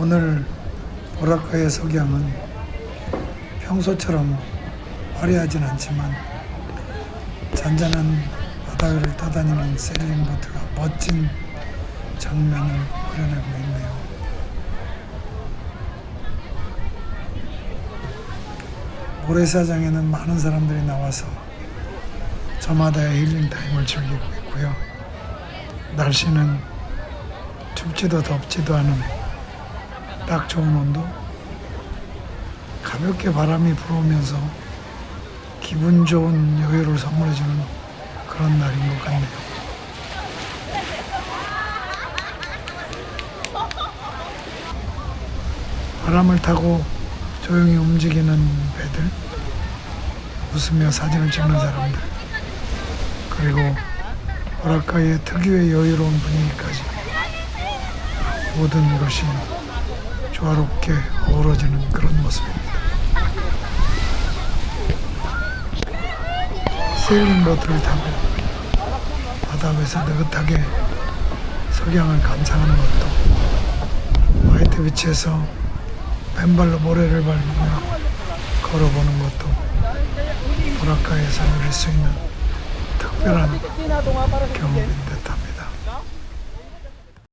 오늘 보라카의 석양은 평소처럼 화려하진 않지만 잔잔한 바다 위를 떠다니는 세일링보트가 멋진 장면을 그려내고 있네요. 모래사장에는 많은 사람들이 나와서 저마다의 힐링 타임을 즐기고 있고요. 날씨는 춥지도 덥지도 않은 딱 좋은 온도. 가볍게 바람이 불어오면서 기분 좋은 여유를 선물해주는 그런 날인 것 같네요. 바람을 타고 조용히 움직이는 배들, 웃으며 사진을 찍는 사람들, 그리고 보라카의 특유의 여유로운 분위기까지 모든 것이 조화롭게 어우러지는 그런 모습입니다. 세일링 보트를 타고 바다 위에서 느긋하게 석양을 감상하는 것도 화이트 비치에서 맨발로 모래를 밟으며 걸어보는 것도 보라카에서 누릴 수 있는 특별한 경험인 듯합니다.